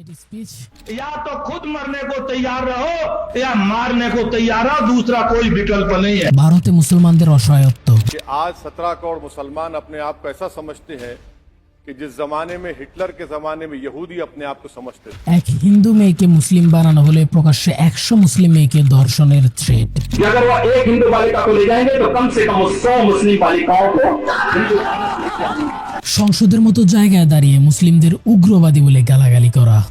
এটি স্পিচ या तो खुद मरने को तैयार रहो या मारने को तैयार रहो दूसरा कोई विकल्प नहीं है ভারতে মুসলমানদের অসহায়ত্ব कि आज सत्रह करोड़ मुसलमान अपने आप को ऐसा समझते हैं कि जिस जमाने में हिटलर के जमाने में यहूदी अपने आप को समझते थे এক हिंदू মেয়েকে মুসলিম বানানো হলে প্রকাশ্যে একশো মুসলিম মেয়েকে ধর্ষণের থ্রেট कि अगर वो एक हिंदू बालिका को ले जाएंगे तो कम से कम वो सौ मुस्लिम बालिकाओं को हिंदू সংসদের মতো জায়গায় দাঁড়িয়ে মুসলিমদের উগ্রবাদী বলে গালাগালি করা।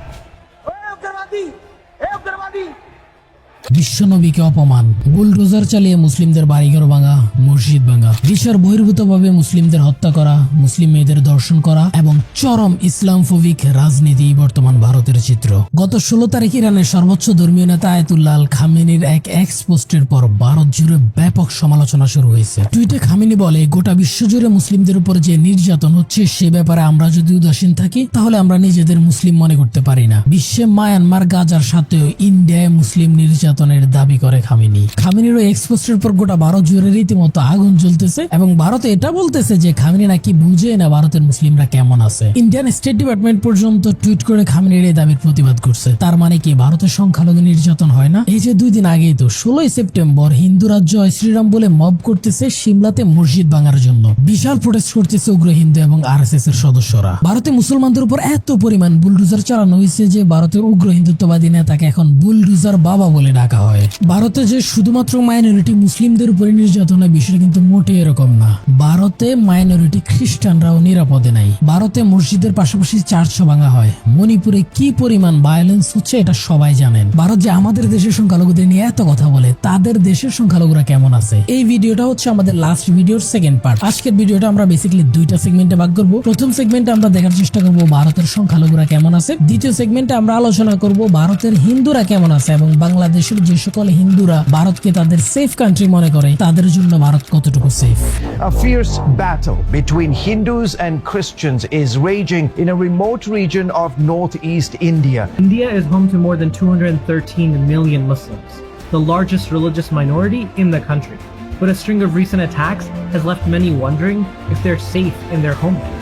বিশ্বনবীকে অপমান। বুলডোজার চালিয়ে মুসলিমদের বাড়িঘর ভাঙা, মসজিদ ভাঙা। দেশের বহির্ভূতভাবে মুসলিমদের হত্যা করা, মুসলিম মেয়েদের দর্শন করা এবং চরম ইসলাম ইসলামফোবিক রাজনীতি বর্তমান ভারতের চিত্র। গত ষোলো তারিখ ইরানের সর্বোচ্চ ধর্মীয় নেতা আয়তুল্লাহ আল খামেনির এক এক্স পোস্টের পর ভারত জুড়ে ব্যাপক সমালোচনা শুরু হয়েছে। টুইটে খামেনি বলে, গোটা বিশ্ব জুড়ে মুসলিমদের উপর যে নির্যাতন হচ্ছে সে ব্যাপারে আমরা যদি উদাসীন থাকি, তাহলে আমরা নিজেদের মুসলিম মনে করতে পারি না। বিশ্বে মায়ানমার, গাজার সাথেও ইন্ডিয়ায় মুসলিম নির্যাতনের দাবি করে খামিনি। খামিনির ওই এক্সপোস্টের পর গোটা ভারত জুড়ে রীতিমতো আগুন জ্বলতেছে এবং ভারত এটা বলতেছে যে খামিনি নাকি বুঝে না ভারতের মুসলিমরা কেমন আছে। ইন্ডিয়ান স্টেট ডিপার্টমেন্ট পর্যন্ত টুইট করে খামিনির এই দাবির প্রতিবাদ করছে। তার মানে কি ভারতের সংখ্যালঘু নির্যাতন হয় না? এই যে দুই দিন আগেই তো ষোলোই সেপ্টেম্বর হিন্দু রাজ্য জয় শ্রীরাম বলে মব করতেছে সিমলাতে মসজিদ ভাঙার জন্য। বিশাল প্রোটেস্ট করতেছে উগ্র হিন্দু এবং আর এর সদস্যরা। ভারতে মুসলমানদের উপর এত পরিমাণ বুলডুজার চালানো হয়েছে যে ভারতের উগ্র হিন্দুত্ববাদী নেতাকে এখন বুলডুজার বাবা বলে ডাকা হয়। ভারতে যে শুধুমাত্র মাইনরিটি মুসলিমদের উপরে নির্যাতন হয় বিষয়টা কিন্তু মোটে এরকম না। ভারতে মাইনরিটি খ্রিস্টানরাও নিরাপদে নাই। ভারতে মসজিদের পাশাপাশি চার্চও ভাঙা হয়। মণিপুরে কি পরিমাণ ভায়োলেন্স হচ্ছে এটা সবাই জানেন। ভারত যে আমাদের দেশের সংখ্যালঘুদের নিয়ে এত কথা বলে, তাদের দেশের সংখ্যালঘুরা কেমন আছে? এই ভিডিওটা হচ্ছে আমাদের লাস্ট ভিডিওর সেকেন্ড পার্ট আজকের ভিডিওটা আমরা বেসিক্যালি দুইটা সেগমেন্টে ভাগ করব। প্রথম সেগমেন্টে আমরা দেখার চেষ্টা করব ভারতের সংখ্যালঘুরা কেমন আছে। দ্বিতীয় সেগমেন্টে আমরা আলোচনা করব ভারতের হিন্দুরা কেমন আছে এবং বাংলাদেশের যে সকল হিন্দুরা ভারতকে তাদের সেফ কান্ট্রি মনে করে তাদের জন্য ভারত কতটুকু safe A fierce battle between Hindus and Christians is raging in a remote region of northeast India. India is home to more than 213 million Muslims, the largest religious minority in the country. But a string of recent attacks has left many wondering if they're safe in their homeland.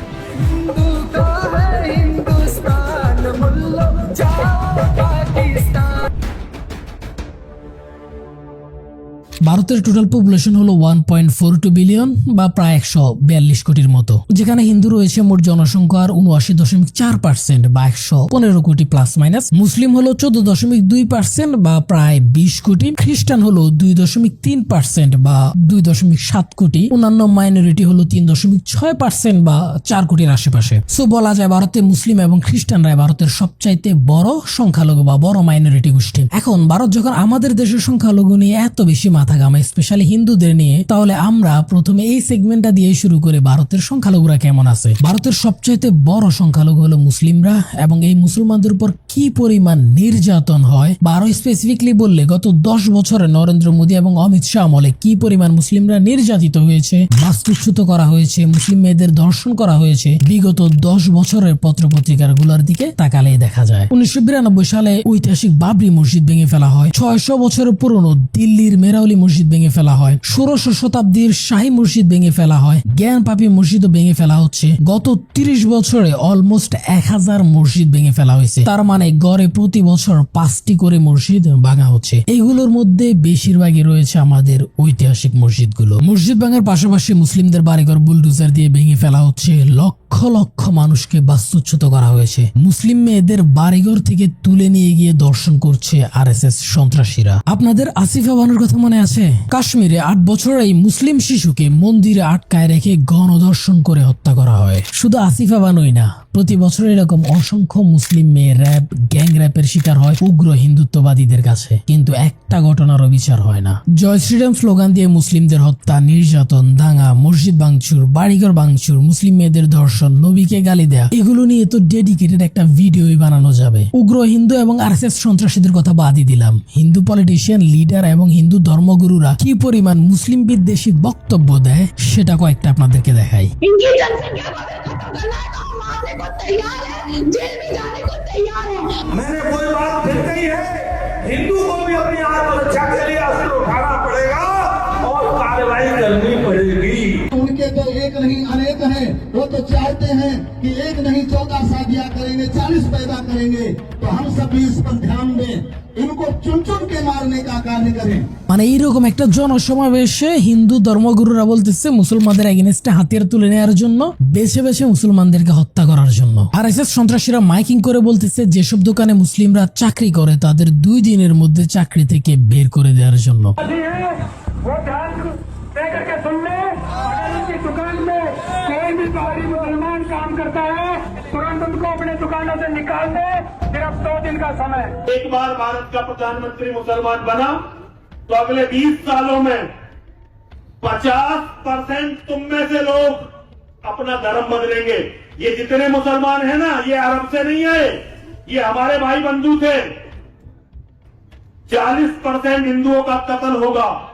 ভারতের total population হলো one point four two billion বা প্রায় একশো বিয়াল্লিশ কোটির মতো, যেখানে হিন্দু রয়েছে মোট জনসংখ্যার উনআশি দশমিক চার পার্সেন্ট বা একশো পনেরো কোটি প্লাস মাইনাস মুসলিম হলো চোদ্দ দশমিক দুই পার্সেন্ট বা প্রায় বিশ কোটি, খ্রিস্টান হলো দুই দশমিক তিন পার্সেন্ট বা দুই দশমিক সাত কোটি, অন্যান্য মাইনরিটি হলো তিন দশমিক ছয় পার্সেন্ট বা চার কোটির আশেপাশে। সো বলা যায় ভারতে মুসলিম এবং খ্রিস্টানরা ভারতের সবচাইতে বড় সংখ্যালঘু বা বড় মাইনরিটি গোষ্ঠী। এখন ভারত যখন আমাদের দেশের সংখ্যালঘু নিয়ে এত বেশি মাথা ঘামায় স্পেশালি হিন্দুদের নিয়ে, তাহলে আমরা প্রথমে এই সেগমেন্টটা দিয়ে শুরু করে ভারতের সংখ্যালঘুরা কেমন আছে? ভারতের সবচাইতে বড় সংখ্যালঘু হলো মুসলিমরা এবং এই মুসলমানদের উপর কি পরিমাণ নির্যাতন হয় বা আরও স্পেসিফিকলি বললে, গত দশ বছরে নরেন্দ্র মোদী এবং অমিত শাহ আমলে কি পরিমাণ মুসলিমরা নির্যাতিত হয়েছে? বাস্তুচ্যুত করা হয়েছে, মুসলিম মেয়েদের দর্শন করা হয়েছে। বিগত দশ বছরের পত্র পত্রিকারগুলার দিকে তাকালে দেখা যায়। উনিশশো বিরানব্বই সালে ঐতিহাসিক বাবরি মসজিদ ভেঙে ফেলা হয়। ছয়শো বছরের পুরনো দিল্লির মেরাউলি মসজিদ ভেঙে ফেলা হয়। ষোড়শ শতাব্দীর শাহী মসজিদ ভেঙে ফেলা হয়। জ্ঞান পাপি মসজিদও ভেঙে ফেলা হচ্ছে। গত তিরিশ বছরে অলমোস্ট এক হাজার মসজিদ ভেঙে ফেলা হয়েছে। তার মানে গড়ে প্রতি বছর পাঁচটি করে মসজিদ ভাঙা হচ্ছে। এগুলোর মধ্যে বেশিরভাগই রয়েছে আমাদের ঐতিহাসিক মসজিদগুলো। মসজিদ ভাঙার পাশাপাশি মুসলিমদের বাড়িঘর বুলডুজার দিয়ে ভেঙে ফেলা হচ্ছে। লক্ষ লক্ষ মানুষকে বাস্তুচ্যুত করা হয়েছে। মুসলিম মেয়েদের বাড়িঘর থেকে তুলে নিয়ে গিয়ে দর্শন করছে আর এস এস সন্ত্রাসীরা। আপনাদের আসিফা বানুর কথা মনে আছে? কাশ্মীরে আট বছর এই মুসলিম শিশুকে মন্দিরে আটকায় রেখে গণধর্ষণ করে হত্যা করা হয়। শুধু আসিফা বানুই না প্রতি বছর এরকম অসংখ্য মুসলিম মেয়ে র্যাব, গ্যাং র্যাপের শিকার হয় উগ্র হিন্দুত্ববাদীদের কাছে। কিন্তু একটা ঘটনারও বিচার হয় না। জয় শ্রীরাম স্লোগান দিয়ে মুসলিমদের হত্যা, নির্যাতন, দাঙ্গা, মসজিদ ভাঙচুর, বাড়িঘর ভাঙচুর, মুসলিম মেয়েদের ধর্ষণ, নবীকে গালি দেয়া, এগুলো নিয়ে তো ডেডিকেটেড একটা ভিডিওই বানানো যাবে। উগ্র হিন্দু এবং আরএসএস সন্ত্রাসীদের কথা বাদই দিলাম। হিন্দু পলিটিশিয়ান লিডার এবং হিন্দু ধর্মগুরুরা কি পরিমাণ মুসলিম বিদ্বেষী বক্তব্য দেয়, সেটা কয়েকটা আপনাদেরকে দেখাই। को तैयार है जेल में जाने को तैयार है। मैंने कोई बात फिर कही है? हिंदू को भी अपनी आत्मरक्षा के लिए अस्त्र उठाना पड़ेगा और कार्रवाई करनी पड़ेगी। उनके तो एक नहीं अनेक हैं। वो तो चाहते हैं कि एक नहीं चौदह शादियाँ करेंगे चालीस पैदा करेंगे। तो तो हम सब भी इस पर ध्यान दें। इनको चुन चुन के मारने का कार्य करें মানে এইরকম একটা জনসমাবেশে হিন্দু ধর্মগুরুরা বলতেছে মুসলমানদের এগেনস্টে হাতিয়ার তুলে নেওয়ার জন্য বেছে বেছে মুসলমানদেরকে হত্যা করার জন্য আর এস সন্ত্রাসীরা মাইকিং করে বলতেছে যেসব দোকানে মুসলিমরা চাকরি করে তাদের দুই দিনের মধ্যে চাকরি থেকে বের করে দেওয়ার জন্য वो ध्यान दे करके सुन ले अगर उनकी दुकान में कोई भी बाहरी मुसलमान काम करता है तुरंत उनको अपने दुकानों से निकाल दे सिर्फ दिन का समय एक बार भारत का प्रधानमंत्री मुसलमान बना तो अगले 20 सालों में 50 परसेंट तुम में से लोग अपना धर्म बदलेंगे। ये जितने मुसलमान हैं ना, ये अरब से नहीं आए, ये हमारे भाई बंधु थे। 40 परसेंट हिंदुओं का कत्ल होगा।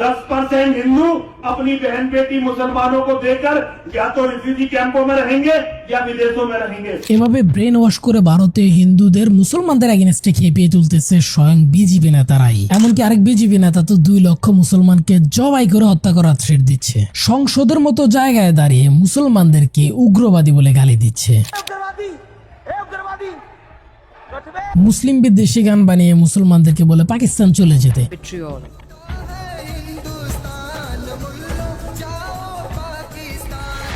10 परसेंट हिंदू अपनी बहन बेटी मुसलमानों को देकर या तो रिफ्यूजी कैंपों में रहेंगे या विदेशों में रहेंगे এভাবে ব্রেন ওয়াশ করে ভারতে হিন্দুদের মুসলমানদের এগেনস্টে খেপিয়ে তুলতেছে স্বয়ং বিজেপি নেতারাই এমনকি আরেক বিজেপি নেতা তো দুই লক্ষ মুসলমানকে জবাই করে হত্যা করার থ্রেট দিচ্ছে সংসদের মতো জায়গায় দাঁড়িয়ে মুসলমানদেরকে উগ্রবাদী বলে গালি দিচ্ছে মুসলিম বিদ্বেষী গান বানিয়ে মুসলমানদেরকে বলে পাকিস্তান চলে যেতে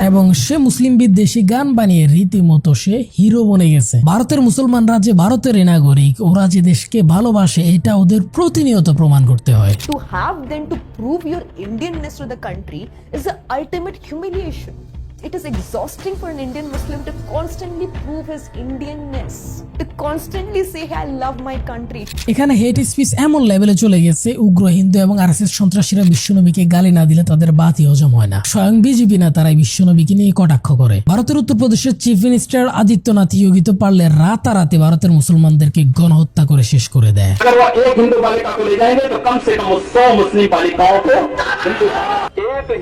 এবং সে মুসলিম বিদ্বেষী গান বানিয়ে রীতিমতো সে হিরো বনে গেছে ভারতের মুসলমানরা যে ভারতের নাগরিক ওরা যে দেশকে ভালোবাসে, এটা ওদের প্রতিনিয়ত প্রমাণ করতে হয় To have then to prove your Indian the country is the ultimate humiliation. It is exhausting for an Indian Muslim to constantly prove his Indianness, to constantly say, hey, I love my country. এখানে হেট speech এমন লেভেলে চলে গেছে উগ্র হিন্দু এবং আর RSS সন্ত্রাসীরা বিশ্বনবীকে গালি না দিলে তাদের বাতি হজম হয় না। স্বয়ং বিজেপি না তারাই বিশ্বনবীকে নিয়ে কটাক্ষ করে। ভারতের উত্তরপ্রদেশের চিফ মিনিস্টার আদিত্যনাথ ইয়োগী তো পারলে রাতারাতি ভারতের মুসলমানদেরকে গণহত্যা করে শেষ করে দেয়। হিন্দু বালিকা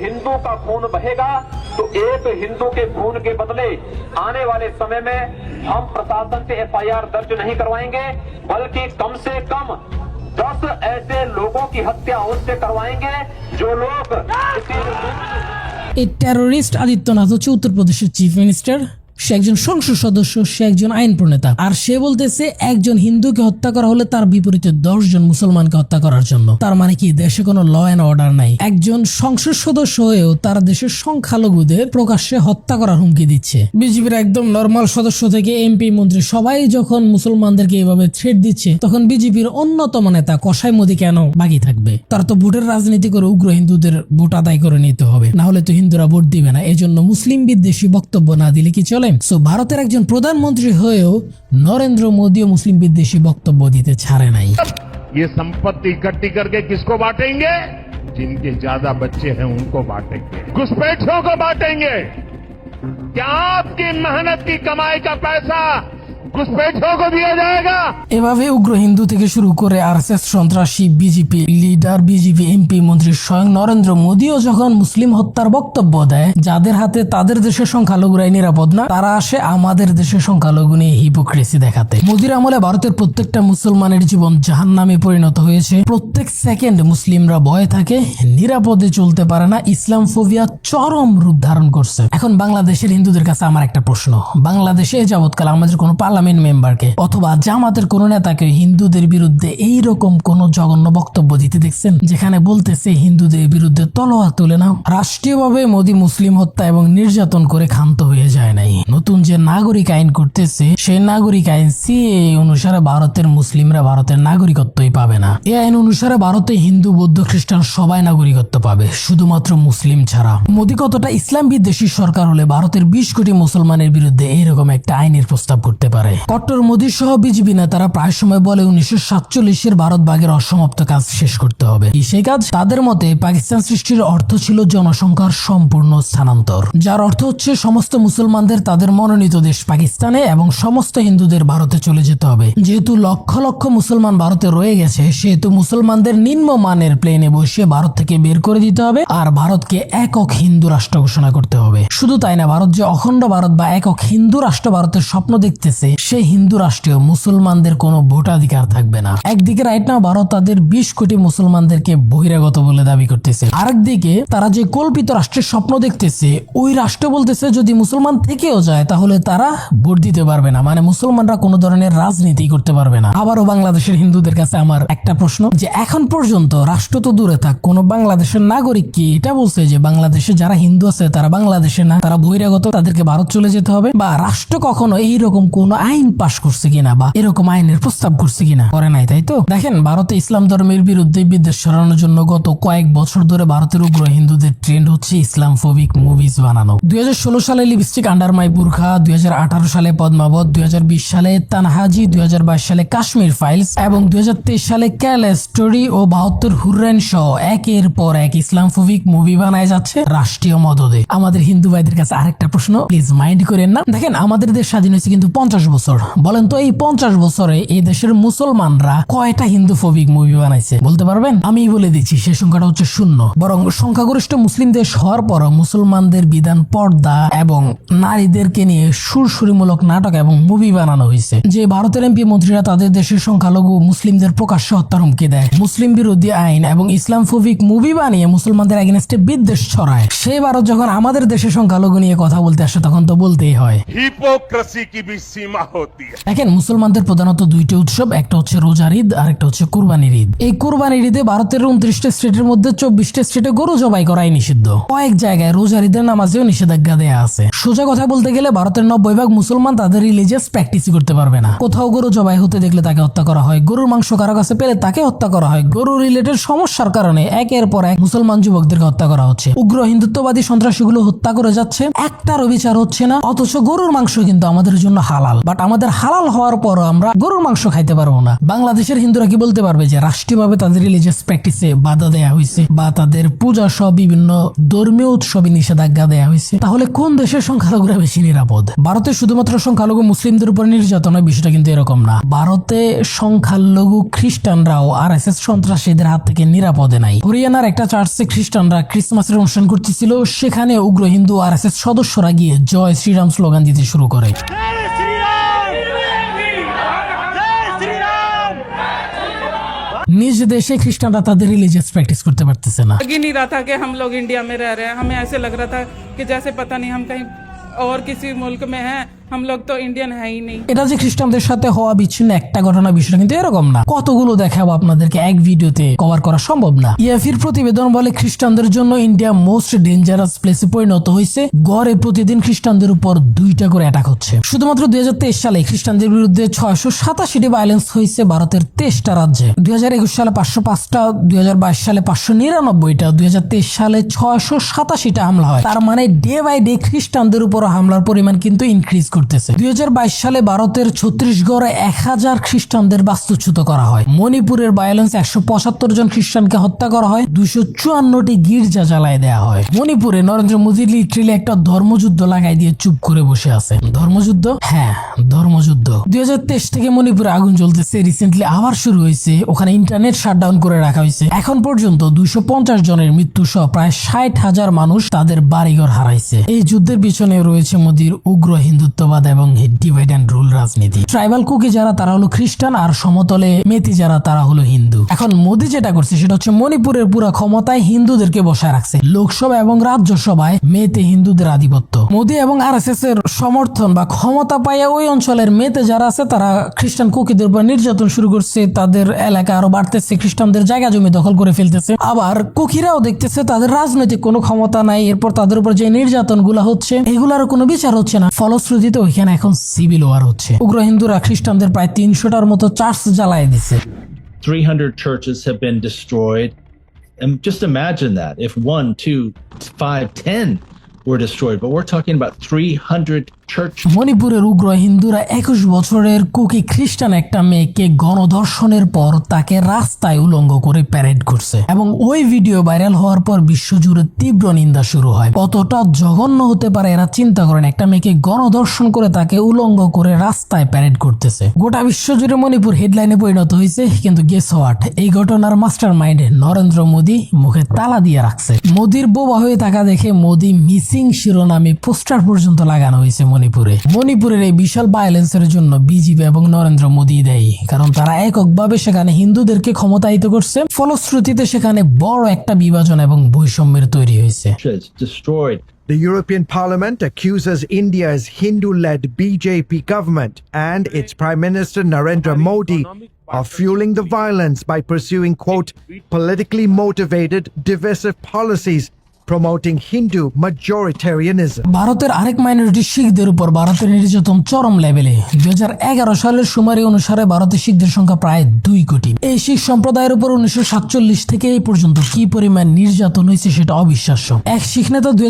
হিন্দু কা খুন বহেগা তো এক से कम वो सौ मुस्लिम बालिकाओं को हिंदू एक हिंदू का खून बहेगा तो एक हिंदू के खून के बदले आने वाले समय में हम प्रशासन से एफआईआर दर्ज नहीं करवाएंगे बल्कि कम से कम दस ऐसे लोगों की हत्या उससे करवाएंगे जो लोग किसी এই টেরোরিস্ট আদিত্যনাথ হচ্ছে উত্তরপ্রদেশের চিফ মিনিস্টার সে একজন সংসদ সদস্য, সে একজন আইন প্রণেতা। আর সে বলতেছে, একজন হিন্দুকে হত্যা করা হলে তার বিপরীতে দশ জন মুসলমানকে হত্যা করার জন্য। তার মানে কি, দেশে কোনো ল অ্যান্ড অর্ডার নাই। একজন সংসদ সদস্য হয়েও তার দেশের সংখ্যালঘুদের প্রকাশ্যে হত্যা করার হুমকি দিচ্ছে। বিজেপির একদম নর্মাল সদস্য থেকে এমপি মন্ত্রী সবাই যখন মুসলমানদেরকে এভাবে থ্রেট দিচ্ছে, তখন বিজেপির অন্যতম নেতা কসাই মোদী কেন বাকি থাকবে? তার তো ভোটের রাজনীতি করে উগ্র হিন্দুদের ভোট আদায় করে নিতে হবে। না হলে তো হিন্দুরা ভোট দিবে না। এজন্য মুসলিম বিদ্বেষী বক্তব্য না দিলে কি চলে? সো ভারতের একজন প্রধানমন্ত্রী হয়েও নরেন্দ্র মোদীও মুসলিম বিদ্বেষী বক্তব্য দিতে ছাড়ে নাই ये संपत्ति इकट्ठी करके किसको बांटेंगे जिनके ज्यादा बच्चे हैं उनको बांटेंगे घुसपैठियों को बांटेंगे क्या आपकी मेहनत की कमाई का पैसा এভাবে উগ্র হিন্দু থেকে শুরু করে আরএসএস সন্ত্রাসী, বিজেপি লিডার, বিজেপি এমপি, মন্ত্রী স্বয়ং নরেন্দ্র মোদীও যখন মুসলিম হত্যার বক্তব্য দেয়, যাদের হাতে তাদের দেশের সংখ্যালঘুরাই নিরাপদ না, তারা আসে আমাদের দেশের সংখ্যালঘু নিয়ে হিপোক্রেসি দেখাতে। মোদীর আমলে ভারতের প্রত্যেকটা মুসলমানের জীবন জাহান নামে পরিণত হয়েছে। প্রত্যেক সেকেন্ড মুসলিমরা ভয়ে থাকে, নিরাপদে চলতে পারে না ইসলাম ফোবিয়া চরম রূপ ধারণ করছে। এখন বাংলাদেশের হিন্দুদের কাছে আমার একটা প্রশ্ন, বাংলাদেশে যাবৎকাল আমাদের কোনো পার্লামেন্ট মেম্বারকে অথবা জামাতের কোন নেতাকে হিন্দুদের বিরুদ্ধে এই রকম কোন জঘন্য বক্তব্য দিতে দেখছেন? যেখানে বলতেছে হিন্দুদের বিরুদ্ধে তলোয়ার তুলে নাও। রাষ্ট্রীয়ভাবে মোদী মুসলিম হত্যা এবং নির্যাতন করে ক্ষান্ত হয়ে যায় নাই। নতুন যে নাগরিক আইন করতেছে, সেই নাগরিক আইন সিএ অনুসারে ভারতের মুসলিমরা ভারতের নাগরিকত্বই পাবে না। এই আইন অনুসারে ভারতে হিন্দু, বৌদ্ধ, খ্রিস্টান সবাই নাগরিকত্ব পাবে, শুধুমাত্র মুসলিম ছাড়া। মোদি কতটা ইসলাম বিদ্বেষী সরকার হলে ভারতের বিশ কোটি মুসলমানের বিরুদ্ধে এইরকম একটা আইনের প্রস্তাব করতে পারে? কট্টর মোদী সহ বিজেপি নেতারা প্রায় সময় বলে উনিশশো সাতচল্লিশের ভারত ভাগের অসমাপ্ত কাজ শেষ করতে হবে। সেই কাজ তাদের মতে পাকিস্তান সৃষ্টির অর্থ ছিল জনসংখ্যার সম্পূর্ণ স্থানান্তর। যার অর্থ হচ্ছে সমস্ত মুসলমানদের তাদের মনোনীত দেশ পাকিস্তানে এবং সমস্ত হিন্দুদের ভারতে চলে যেতে হবে। যেহেতু লক্ষ লক্ষ মুসলমান ভারতে রয়ে গেছে, সেহেতু মুসলমানদের নিম্ন মানের প্লেনে বসে ভারত থেকে বের করে দিতে হবে আর ভারতকে একক হিন্দু রাষ্ট্র ঘোষণা করতে হবে। শুধু তাই না, ভারত যে অখণ্ড ভারত বা একক হিন্দু রাষ্ট্র ভারতের স্বপ্ন দেখতেছে সেই হিন্দু রাষ্ট্রে মুসলমানদের কোনো ভোটাধিকার থাকবে না। একদিকে রাইট না ভারত তাদের বিশ কোটি মুসলমানদেরকে বহিরাগত বলে দাবি করতেছে। আরেকদিকে তারা যে কল্পিত রাষ্ট্রের স্বপ্ন দেখতেছে, ওই রাষ্ট্র বলতেছে যদি মুসলমান থেকেও যায়, তাহলে তারা ভোট দিতে পারবে না। মানে মুসলমানরা কোনো ধরনের রাজনীতি করতে পারবে না। আবারও বাংলাদেশের হিন্দুদের কাছে আমার একটা প্রশ্ন, যে এখন পর্যন্ত রাষ্ট্র তো দূরে থাক, কোন বাংলাদেশের নাগরিক কি এটা বলছে যে বাংলাদেশে যারা হিন্দু আছে, তারা বাংলাদেশে না, তারা বহিরাগত, তাদেরকে ভারত চলে যেতে হবে? বা রাষ্ট্র কখনো এইরকম কোন আইন পাশ করছে কিনা বা এরকম আইনের প্রস্তাব করছে কিনা, করে নাই, তাই তো? দেখেন, ভারতে ইসলাম ধর্মের বিরুদ্ধে বিদ্বেষ ছড়ানোর জন্য গত কয়েক বছর ধরে ভারতের উগ্র হিন্দুদের ট্রেন্ড হচ্ছে ইসলাম ফোবিক মুভিজ বানানো। দুই সালে লিপস্টিক আন্ডার মাই বুরখা দুই সালে পদ্মাবত, দুই সালে তানহাজি, দুই সালে কাশ্মীর ফাইলস এবং দুই সালে ক্যাল স্টোরি ও বাহাত্তর হুররেন সহ একের পর এক ইসলাম ফোবিক মুভি বানায় যাচ্ছে রাষ্ট্রীয় মদদে। আমাদের হিন্দু ভাইদের কাছে আরেকটা প্রশ্ন প্লিজ মাইন্ড করেন না। দেখেন, আমাদের দেশ স্বাধীন হয়েছে কিন্তু পঞ্চাশ বছর। বলেন তো এই পঞ্চাশ বছরে এই দেশের মুসলমানরা কয়টা হিন্দু ফোবিক মুভি বানাইছে? বলতে পারবেন? আমি বলে দিচ্ছি, সে সংখ্যাটা হচ্ছে শূন্য। বরং সংখ্যাগরিষ্ঠ মুসলিম দেশ হওয়ার পর মুসলমানদের বিধান, পর্দা এবং নারীদেরকে নিয়ে সুরসুরিমূলক নাটক এবং মুভি বানানো হয়েছে যে ভারতের এমপি মন্ত্রীরা তাদের দেশের সংখ্যালঘু মুসলিমদের প্রকাশ্যে হত্যার হুমকি দেয়। মুসলিম বিরোধী আইন এবং ইসলাম ফোবিক মুভি বানিয়ে মুসলমানদের এগেনস্টে বিদ্বেষ ছড়ায়। সেই ভারত যখন আমাদের দেশের সংখ্যালঘু নিয়ে কথা বলতে আসে, তখন তো বলতেই হয়। হিপোক্রেসি কি সীমা দেখেন, মুসলমানদের প্রধানত দুইটি উৎসব, একটা হচ্ছে রোজার ঈদ, আর একটা হচ্ছে কুরবানির ঈদ। এই কুরবানির ঈদে ভারতের উনত্রিশটা স্টেটের মধ্যে চব্বিশটা স্টেটে গরু জবাই করাই নিষিদ্ধ। কয়েক জায়গায় রোজার ঈদের নামাজেও নিষেধাজ্ঞা দেয়া আছে। সোজা কথা বলতে গেলে ভারতের নব্বই ভাগ মুসলমান তাদের রিলিজিয়াস প্র্যাকটিসই করতে পারবে না। কোথাও গরু জবাই হতে দেখলে তাকে হত্যা করা হয়, গরুর মাংস কারও কাছে পেলে তাকে হত্যা করা হয়। গরু রিলেটেড সমস্যার কারণে একের পর এক মুসলমান যুবকদেরকে হত্যা করা হচ্ছে। উগ্র হিন্দুত্ববাদী সন্ত্রাসীগুলো হত্যা করে যাচ্ছে। একটারও বিচার হচ্ছে না, অথচ গরুর মাংস কিন্তু আমাদের জন্য হালাল। বাট আমাদের হালাল হওয়ার পরও আমরা গরুর মাংস খাইতে পারব না। বাংলাদেশের হিন্দুরা কি বলতে পারবে যে রাষ্ট্রীয়ভাবে তাদের রিলিজিয়াস প্র্যাকটিসে বাধা দেয়া হয়েছে বা তাদের পূজা সহ বিভিন্ন ধর্মীয় উৎসবে নিষেধাজ্ঞা দেয়া হয়েছে? তাহলে কোন দেশের সংখ্যালঘুরা বেশি নিরাপদ? ভারতে শুধুমাত্র সংখ্যালঘু মুসলিমদের উপর নির্যাতন হয়, বিষয়টা কিন্তু এরকম না। ভারতে সংখ্যালঘু খ্রিস্টানরাও আর এস এস সন্ত্রাসীদের হাত থেকে নিরাপদে নাই। হরিয়ানার একটা চার্চে খ্রিস্টানরা ক্রিসমাসের অনুষ্ঠান করতেছিল, সেখানে উগ্র হিন্দু আর এস এস সদস্যরা গিয়ে জয় শ্রীরাম স্লোগান দিতে শুরু করে। নিজ দেশে খ্রিস্টানরা তাদের রিলিজিয়াস প্র্যাকটিস করতে পারতেছে না लग ही नहीं रहा था कि हम लोग इंडिया में रह रहे हैं हमें ऐसे लग रहा था कि जैसे पता नहीं हम कहीं और किसी मुल्क में हैं हम लोग तो इंडियन है ही नहीं এটা যে খ্রিস্টানদের সাথে হওয়া বিচ্ছিন্ন একটা ঘটনা বিষয়টা কিন্তু এরকম না কতগুলো দেখাবো আপনাদেরকে এক ভিডিওতে কভার করা সম্ভব না ইয়াফির প্রতিবেদন বলে খ্রিস্টানদের জন্য ইন্ডিয়া মোস্ট ডেঞ্জারাস প্লেসে পরিণত হয়েছে গড়ে প্রতিদিন খ্রিস্টানদের উপর দুইটা করে অ্যাটাক হচ্ছে শুধুমাত্র দুই সালে খ্রিস্টানদের বিরুদ্ধে ছয়শো সাতাশিটি ভায়োলেন্স হয়েছে ভারতের তেইশটা রাজ্যে দুই সালে পাঁচশো পাঁচটা দুই সালে পাঁচশো নিরানব্বইটা দুই সালে ছয়শো সাতাশিটা হামলা হয় তার মানে ডে বাই ডে খ্রিস্টানদের উপর হামলার পরিমাণ কিন্তু ইনক্রিজ করতেছে। দুই সালে ভারতের ছত্রিশগড়ে এক হাজার খ্রিস্টানদের বাস্তুচ্যুত করা হয়। মণিপুরের ভায়োলেন্স একশো পঁচাত্তর জন খ্রিস্টানকে হত্যা করা হয়। দুইশো চুয়ান্নটি গির্জা জ্বালায় দেওয়া হয়। মণিপুরে নরেন্দ্র মোদী লিটারেলি একটা ধর্মযুদ্ধ লাগাই দিয়ে চুপ করে বসে আছে। ধর্মযুদ্ধ? হ্যাঁ ধর্মযুদ্ধ। দুই হাজার তেইশ থেকে মণিপুরে আগুন জ্বলতেছে। রিসেন্টলি আবার শুরু হয়েছে। ওখানে ইন্টারনেট শাটডাউন করে রাখা হয়েছে। এখন পর্যন্ত দুইশো পঞ্চাশ জনের মৃত্যু সহ প্রায় ষাট হাজার মানুষ তাদের বাড়িঘর হারাইছে। এই যুদ্ধের পিছনে রয়েছে মোদীর উগ্র হিন্দুত্ববাদ এবং ডিভাইড অ্যান্ড রুল রাজনীতি। ট্রাইবাল কুকি যারা, তারা হলো খ্রিস্টান, আর সমতলে মেতি যারা, তারা হলো হিন্দু। এখন মোদী যেটা করছে, সেটা হচ্ছে মণিপুরের পুরো ক্ষমতায় হিন্দুদেরকে বসায় রাখছে। লোকসভা এবং রাজ্যসভায় মেতে হিন্দুদের আধিপত্য। মোদী এবং আর এর সমর্থন বা ক্ষমতা পাইয়া ওই অঞ্চলের মেতে যারা আছে, তারা খ্রিস্টান কুকিদের উপর নির্যাতন শুরু করছে। তাদের এলাকা আরও বাড়তেছে, খ্রিস্টানদের জায়গা জমি দখল করে ফেলতেছে। আবার কুকিরাও দেখতেছে, তাদের রাজনৈতিক কোনো ক্ষমতা নাই। এরপর তাদের উপর যে নির্যাতনগুলা হচ্ছে, এগুলার কোনো বিচার হচ্ছে না। ফলশ্রুতিতে ওইখানে এখন সিভিল ওয়ার হচ্ছে উগ্র হিন্দুরা খ্রিস্টানদের প্রায় তিনশোটার মতো চার্চ জ্বালায় দিছে 300 churches have been destroyed. And just imagine that if one, two, five, ten were destroyed, but we're talking about 300 church মণিপুরের উগ্র হিন্দুরা একুশ বছরের কুকি খ্রিস্টান একটা মেয়েকে গণধর্ষণের পর তাকে রাস্তায় উলঙ্গ করে প্যারেড করছে। এবং ওই ভিডিও ভাইরাল হওয়ার পর বিশ্বজুড়ে তীব্র নিন্দা শুরু হয়। কতটা জঘন্য হতে পারে এরা চিন্তা করেন, একটা মেয়েকে গণধর্ষণ করে তাকে উলঙ্গ করে রাস্তায় প্যারেড করতেছে। গোটা বিশ্বজুড়ে মণিপুর হেডলাইনে পরিণত হয়েছে, কিন্তু গেস হোয়াট এই ঘটনার মাস্টার মাইন্ড নরেন্দ্র মোদী মুখে তালা দিয়ে রাখছে। মোদির বোবা হয়ে থাকা দেখে মোদি মিসিং শিরোনামে পোস্টার পর্যন্ত লাগানো হয়েছে মণিপুরে মণিপুরের এই বিশাল ভায়োলেন্সের জন্য বিজেপি এবং নরেন্দ্র মোদী দেয় কারণ তারা এককভাবে সেখানে হিন্দুদেরকে ক্ষমতায়িত করছে ফলশ্রুতিতে সেখানে বড় একটা বিভাজন এবং বৈষম্যের তৈরি হয়েছে The European Parliament accuses India's Hindu led BJP government and its Prime Minister Narendra Modi of fueling the violence by pursuing, quote, politically motivated, divisive policies promoting Hindu majoritarianism. ভারতের আরেক মাইনরিটি শিখদের উপর ভারতের নির্যাতন চরম লেভেলে। দুই সালের সুমারি অনুসারে ভারতের শিখদের সংখ্যা প্রায় দুই কোটি। এই শিখ সম্প্রদায়ের উপর উনিশশো সাতচল্লিশ থেকে এই পর্যন্ত কি পরিমাণ নির্যাতন হয়েছে সেটা অবিশ্বাস্য। এক শিখ নেতা দুই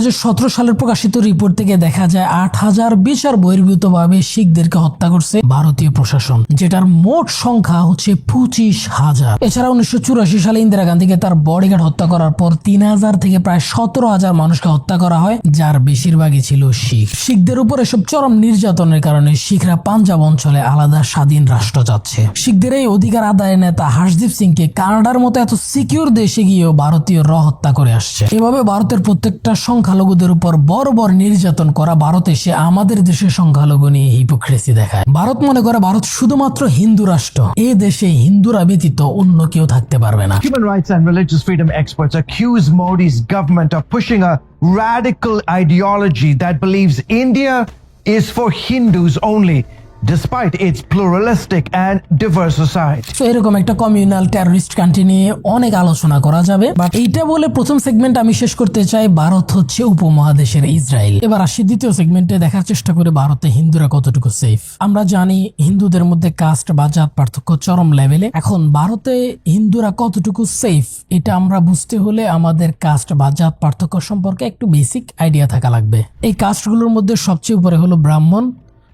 সালের প্রকাশিত রিপোর্ট থেকে দেখা যায়, আট হাজার বিচার বহির্ভূত ভাবে শিখদেরকে হত্যা করছে ভারতীয় প্রশাসন, যেটার মোট সংখ্যা হচ্ছে পঁচিশ হাজার। এছাড়া উনিশশো চুরাশি সালে ইন্দিরা গান্ধীকে তার বডিগার্ড হত্যা করার পর তিন হাজার থেকে প্রায় সতেরো হাজার মানুষকে হত্যা করা হয়, যার বেশিরভাগই ছিল শিখ। শিখদের উপর এসব চরম নির্যাতনের কারণে শিখরা পাঞ্জাব অঞ্চলে আলাদা স্বাধীন রাষ্ট্র চাচ্ছে। শিখদের এই অধিকার আদায়ের নেতা হর্ষদীপ সিংকে কানাডার মতো এত সিকিউর দেশে গিয়েও ভারতীয় র হত্যা করে আসছে। এভাবে ভারতের প্রত্যেকটা সংখ্যালঘুদের উপর বড় বড় নির্যাতন করা ভারত এসে আমাদের দেশের সংখ্যালঘু নিয়ে হিপোক্রেসি দেখায়। ভারত মনে করে ভারত শুধুমাত্র হিন্দু রাষ্ট্র। এ দেশে হিন্দুরা ব্যতীত অন্য কেউ থাকতে পারবে না। Human rights and religious freedom experts accuse Modi's government pushing a radical ideology that believes India is for Hindus only, despite its pluralistic and diverse society. তো এরকম একটা কমিউনাল টেররিস্ট কান্ট্রি নিয়ে অনেক আলোচনা করা যাবে বাট এইটা বলে প্রথম সেগমেন্ট আমি শেষ করতে চাই, ভারত হচ্ছে উপমহাদেশের ইসরায়েল। এবার আসি দ্বিতীয় সেগমেন্টে দেখার চেষ্টা করে ভারতে হিন্দুরা কতটুকু সেফ আমরা জানি হিন্দুদের মধ্যে কাস্ট বা জাত পার্থক্য চরম লেভেলে এখন ভারতে হিন্দুরা কতটুকু সেফ এটা আমরা বুঝতে হলে আমাদের কাস্ট বা জাত পার্থক্য সম্পর্কে একটু বেসিক আইডিয়া থাকা লাগবে। এই কাস্টগুলোর মধ্যে সবচেয়ে উপরে হলো ব্রাহ্মণ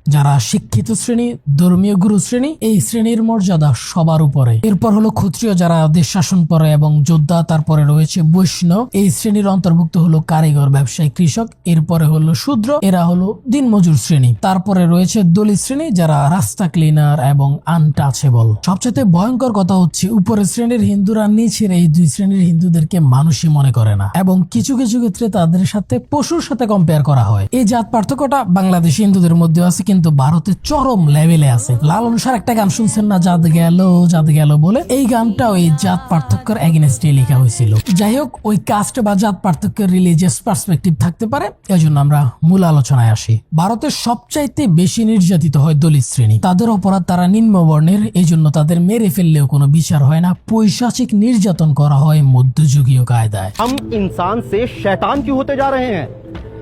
যারা শিক্ষিত শ্রেণি, ধর্মীয় গুরু শ্রেণি, এই শ্রেণির মর্যাদা সবার উপরে। এরপর হলো ক্ষত্রিয় যারা দেশ শাসন করে এবং যোদ্ধা, তারপরে রয়েছে বৈষ্ণব। এই শ্রেণির অন্তর্ভুক্ত হলো কারিগর, ব্যবসায়ী, কৃষক। এরপরে হলো শূদ্র, এরা হলো দিনমজুর শ্রেণি। তারপরে রয়েছে দলিত শ্রেণি, যারা রাস্তা ক্লিনার এবং আনটাচেবল। সবচেয়ে ভয়ঙ্কর কথা হচ্ছে, উপরের শ্রেণির হিন্দুরা নিচের এই দুই শ্রেণির হিন্দুদেরকে মানুষই মনে করে না এবং কিছু কিছু ক্ষেত্রে তাদের সাথে পশুর সাথে কম্পেয়ার করা হয়। এই জাত পার্থক্যটা বাংলাদেশি হিন্দুদের মধ্যে আছে কিন্তু ভারতে চরম লেভেলে আছে লাল অনুসার একটা গান শুনছেন না জাত গেল জাত গেল বলে এই গানটা ওই জাত পার্থক্যের এগেনস্টে লেখা হয়েছিল যাই হোক ওই কাস্ট বা জাত পার্থক্যের রিলিজিয়াস পার্সপেক্টিভ থাকতে পারে এই জন্য আমরা মূল আলোচনায় আসি ভারতের সবচাইতে বেশি নির্যাতিত হয় দলিত শ্রেণী তাদের অপরাধ তারা নিম্ন বর্ণের এই জন্য তাদের মেরে ফেললেও কোনো বিচার হয় না পৈশাচিক নির্যাতন করা হয় মধ্যযুগীয় কায়দায় हम इंसान से शैतान क्यों होते जा रहे हैं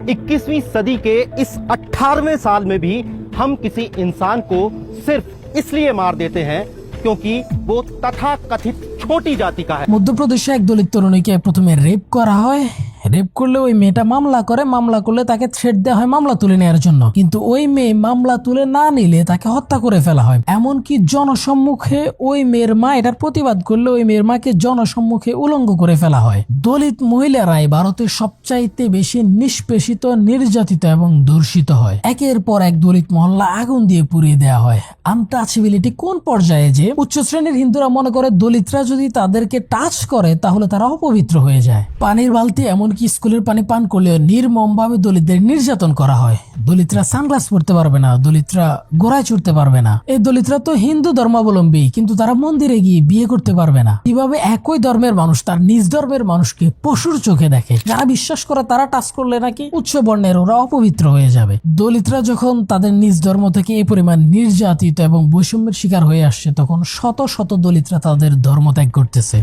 21वीं सदी के इस 18वें साल में भी हम किसी इंसान को सिर्फ इसलिए मार देते हैं क्योंकि वो तथा कथित छोटी जाति का है মধ্যপ্রদেশে এক দলিত তরুণীকে প্রথমে রেপ করা হয় রেপ করলে ওই মেয়েটা মামলা করে, মামলা করলে তাকে থ্রেট দেওয়া হয় মামলা তুলে নেওয়ার জন্য। কিন্তু ওই মেয়ে মামলা তুলে না নিলে তাকে হত্যা করে ফেলা হয়। এমনকি জনসম্মুখে ওই মেয়ের মা এটার প্রতিবাদ করলে ওই মেয়ের মাকে জনসম্মুখে উলঙ্গ করে ফেলা হয়। দলিত মহিলারাই ভারতের সবচাইতে বেশি নিষ্পেষিত, নির্যাতিত এবং দূষিত হয়। একের পর এক দলিত মহল্লা আগুন দিয়ে পুড়িয়ে দেওয়া হয়। আনটাচেবিলিটি কোন পর্যায়ে যে উচ্চ শ্রেণির হিন্দুরা মনে করে, দলিতরা যদি তাদেরকে টাচ করে, তাহলে তারা অপবিত্র হয়ে যায়। পানির বালতি এমনকি স্কুলের পানি পান করলেও নির্মমভাবে দলিতদের নির্যাতন করা হয়। দলিতরা সানগ্লাস পরতে পারবে না, দলিতরা গোড়ায় চড়তে পারবে না। এই দলিতরা তো হিন্দু ধর্মাবলম্বী, কিন্তু তারা মন্দিরে গিয়ে বিয়ে করতে পারবে না। কীভাবে একই ধর্মের মানুষ তার নিজ ধর্মের মানুষকে পশুর চোখে দেখে? যারা বিশ্বাস করে তারা টাচ করলে নাকি উচ্চ বর্ণের ওরা অপবিত্র হয়ে যাবে? দলিতরা যখন তাদের নিজ ধর্ম থেকে এই পরিমাণ নির্যাতিত এবং বৈষম্যের শিকার হয়ে আসছে, তখন শত শত দলিতরা তাদের ধর্ম ত্যাগ করতেছে।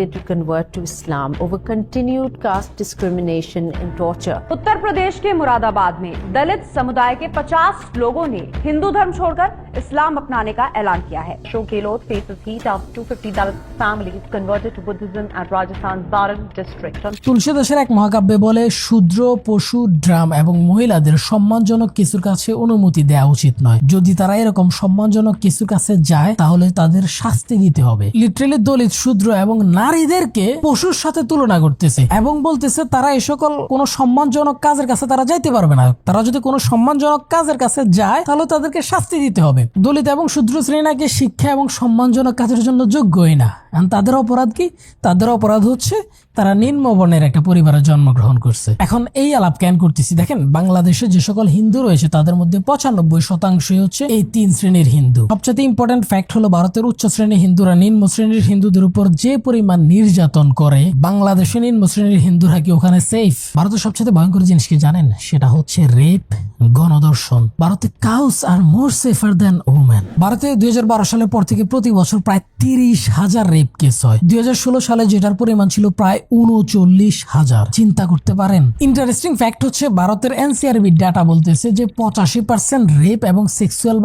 to convert to Islam over continued caste discrimination and torture. Uttar Pradesh के मुरादाबाद में दलित समुदाय के 50 लोगों ने हिंदू धर्म छोड़कर इस्लाम अपनाने का ऐलान किया है Ashok Gehlot faces heat after 250 Dalit families converted to Buddhism at Rajasthan's Baran district. On তুলসী দাসের এক মহাকাব্যে বলে শূদ্র পশু ড্রাম এবং মহিলাদের সম্মানজনক কিছুর কাছে অনুমতি দেওয়া উচিত নয় যদি তারা এরকম সম্মানজনক কিছুর কাছে যায় তাহলে তাদের শাস্তি দিতে হবে লিটারেলি দলিত শূদ্র এবং নারীদেরকে পশুর সাথে তুলনা করতেছে এবং বলতেছে তারা এই সকল কোনো সম্মানজনক কাজের কাছে তারা যাইতে পারবে না। তারা যদি কোনো সম্মানজনক কাজের কাছে যায়, তাহলে তাদেরকে শাস্তি দিতে হবে। দলিত এবং শূদ্র শ্রেণি নাকি শিক্ষা এবং সম্মানজনক কাজের জন্য যোগ্যই না। And তাদের অপরাধ কি? তাদের অপরাধ হচ্ছে তারা নিম্ন বর্ণের একটা পরিবারে জন্মগ্রহণ করছে। এখন এই আলাপ কেন করতেছি? দেখেন, বাংলাদেশে যে সকল হিন্দু রয়েছে, তাদের মধ্যে পঁচানব্বই শতাংশই হচ্ছে এই তিন শ্রেণির হিন্দু। সবচেয়ে ইম্পর্টেন্ট ফ্যাক্ট হলো, ভারতের উচ্চ শ্রেণির হিন্দুরা নিম্ন শ্রেণির হিন্দুদের উপর যে পরিমাণ নির্যাতন করে, বাংলাদেশে নিম্ন শ্রেণির হিন্দুরা কি ওখানে সেফ ভারতের সবচেয়ে ভয়ঙ্কর জিনিস কি জানেন? সেটা হচ্ছে রেপ গণদর্শন ভারতে cows are more safer than women ভারতে দুই হাজার বারো সালের পর থেকে প্রতি বছর প্রায় তিরিশ হাজার রেপ কেস হয়। দুই হাজার ষোলো সালে যেটার পরিমাণ ছিল প্রায় উনচল্লিশ হাজার। চিন্তা করতে পারেন। ইন্টারেস্টিং ফ্যাক্ট হচ্ছে, ভারতের এনসিআরবি ডাটা বলতেছে যে পঁচাশি পার্সেন্ট রেপ এবং সেক্সুয়াল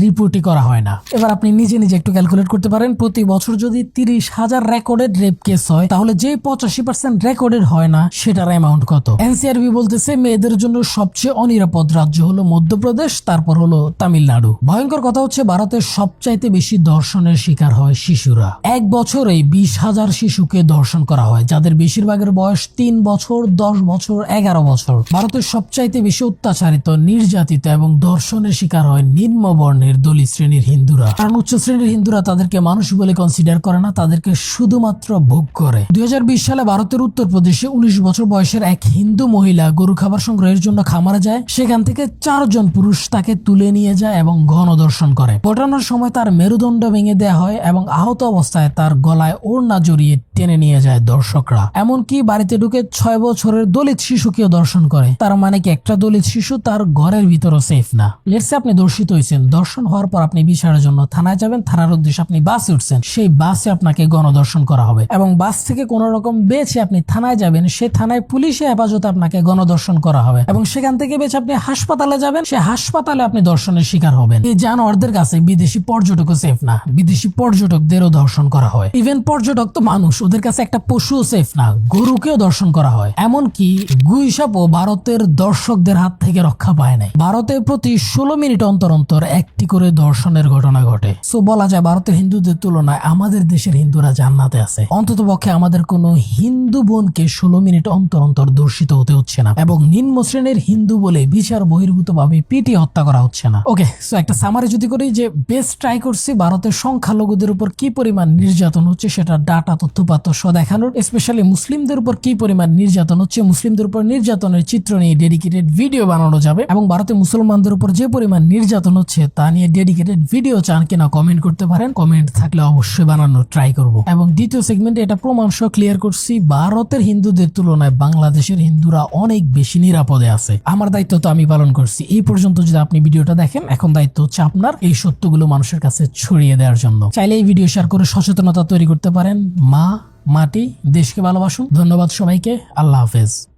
রিপোর্টই করা হয় না। এবার আপনি নিজে নিজে একটু ক্যালকুলেট করতে পারেন, প্রতি বছর যদি তিরিশ হাজার রেকর্ডেড রেপ কেস হয়, তাহলে যে পঁচাশি পার্সেন্ট রেকর্ডেড হয় না, সেটার অ্যামাউন্ট কত? এনসিআরবি বলতেছে, মেয়েদের জন্য সবচেয়ে অনিরাপদ রাজ্য হলো মধ্যপ্রদেশ, তারপর হলো তামিলনাড়ু। ভয়ঙ্কর কথা হচ্ছে, ভারতের সবচাইতে বেশি ধর্ষণের শিকার হয় শিশুরা। এক বছরে বিশ হাজার শিশুকে ধর্ষণ করা হয়, যাদের বেশিরভাগের বয়স তিন বছর, দশ বছর, এগারো বছর। ভারতের সবচাইতে বেশি অত্যাচারিত, নির্যাতিত এবং ধর্ষণের শিকার হয় নিম্ন বর্ণের দলিত শ্রেণির হিন্দুরা। কারণ উচ্চ শ্রেণির হিন্দুরা তাদেরকে মানুষ বলে কনসিডার করে না, তাদেরকে শুধুমাত্র ভোগ করে। দুই হাজার বিশ সালে ভারতের উত্তরপ্রদেশে উনিশ বছর বয়সের এক হিন্দু মহিলা গরু খাবার সংগ্রহের জন্য খামারে যায়, সেখান থেকে চারজন পুরুষ তাকে তুলে নিয়ে যায় এবং গণদর্শন করে। ঘটানোর সময় তার মেরুদণ্ড ভেঙে দেওয়া হয় এবং আহত অবস্থায় তার গলায় ওড়না জড়িয়ে টেনে নিয়ে যায় দর্শকরা। এমনকি বাড়িতে ঢুকে ছয় বছরের দলিত শিশুকেও দর্শন করে। তার মানে কি একটা দলিত শিশু তার ঘরের ভিতরও সেফ না। লেটসে আপনি দর্শিত হয়েছেন। দর্শন হওয়ার পর আপনি বিচারের জন্য থানায় যাবেন। থানার উদ্দেশ্যে আপনি বাসে উঠছেন। সেই বাসে আপনাকে গণদর্শন করা হবে। এবং বাস থেকে কোন রকম বেছে আপনি থানায় যাবেন। সে থানায় পুলিশে হেফাজতে আপনাকে গণদর্শন করা হবে। এবং সেখান থেকে বেছে আপনি হাসপাতালে যাবেন। সে হাসপাতালে আপনি দর্শনের শিকার হবেন। এই জানোয়ারদের কাছে বিদেশি পর্যটকও সেফ না। বিদেশি পর্যটকদেরও দর্শন করা হয়। ইভেন পর্যটক তো মানুষ। ওদের কাছে একটা পশুও সেফ না, গরুকেও দর্শন করা হয়। এমনকি গুইসাপও ভারতের দর্শকদের হাত থেকে রক্ষা পায় নাই। ভারতে প্রতি ষোলো মিনিট অন্তর অন্তর একটি করে দর্শনের ঘটনা ঘটে। সো বলা যায় ভারতের হিন্দুদের তুলনায় আমাদের দেশের হিন্দুরা জান্নাতে আছে। অন্তত পক্ষে আমাদের কোনো হিন্দু বোনকে ষোলো মিনিট অন্তর অন্তর দর্শিত হতে হচ্ছে না। এবং নিম্ন শ্রেণির হিন্দু বলে বিচার বহির্ভূত ভাবে পিটি হত্যা করা হচ্ছে না। ওকে সো একটা সামারে যদি করি যে বেস্ট ট্রাই করছি ভারতের সংখ্যালঘুদের উপর কি পরিমাণ নির্যাতন হচ্ছে সেটা ডাটা তথ্যপাত্র সহ দেখানোর স্পেশালি মুসলিমদের উপর কি পরিমাণ নির্যাতন হচ্ছে, মুসলিমদের উপর নির্যাতনের চিত্র নিয়ে ডেডিকেটেড ভিডিও বানানো যাবে। এবং ভারতে মুসলমানদের উপর যে পরিমাণ নির্যাতন হচ্ছে, তা নিয়ে ডেডিকেটেড ভিডিও চান কিনা কমেন্ট করতে পারেন। কমেন্ট থাকলে অবশ্যই বানানোর ট্রাই করব। এবং দ্বিতীয় সেগমেন্টে এটা প্রমাণ সহ ক্লিয়ার করছি, ভারতের হিন্দুদের তুলনায় বাংলাদেশের হিন্দুরা অনেক বেশি নিরাপদে আছে। আমার দায়িত্ব তো আমি পালন করছি। এই পর্যন্ত যদি আপনি ভিডিওটা দেখেন, এখন দায়িত্ব হচ্ছে আপনার এই সত্যগুলো মানুষের কাছে ছড়িয়ে দেওয়ার জন্য। চাইলে এই ভিডিও শেয়ার করে সচেতনতা তৈরি করতে পারেন। মা মাটি দেশকে ভালোবাসুন। ধন্যবাদ সবাইকে। আল্লাহ হাফেজ।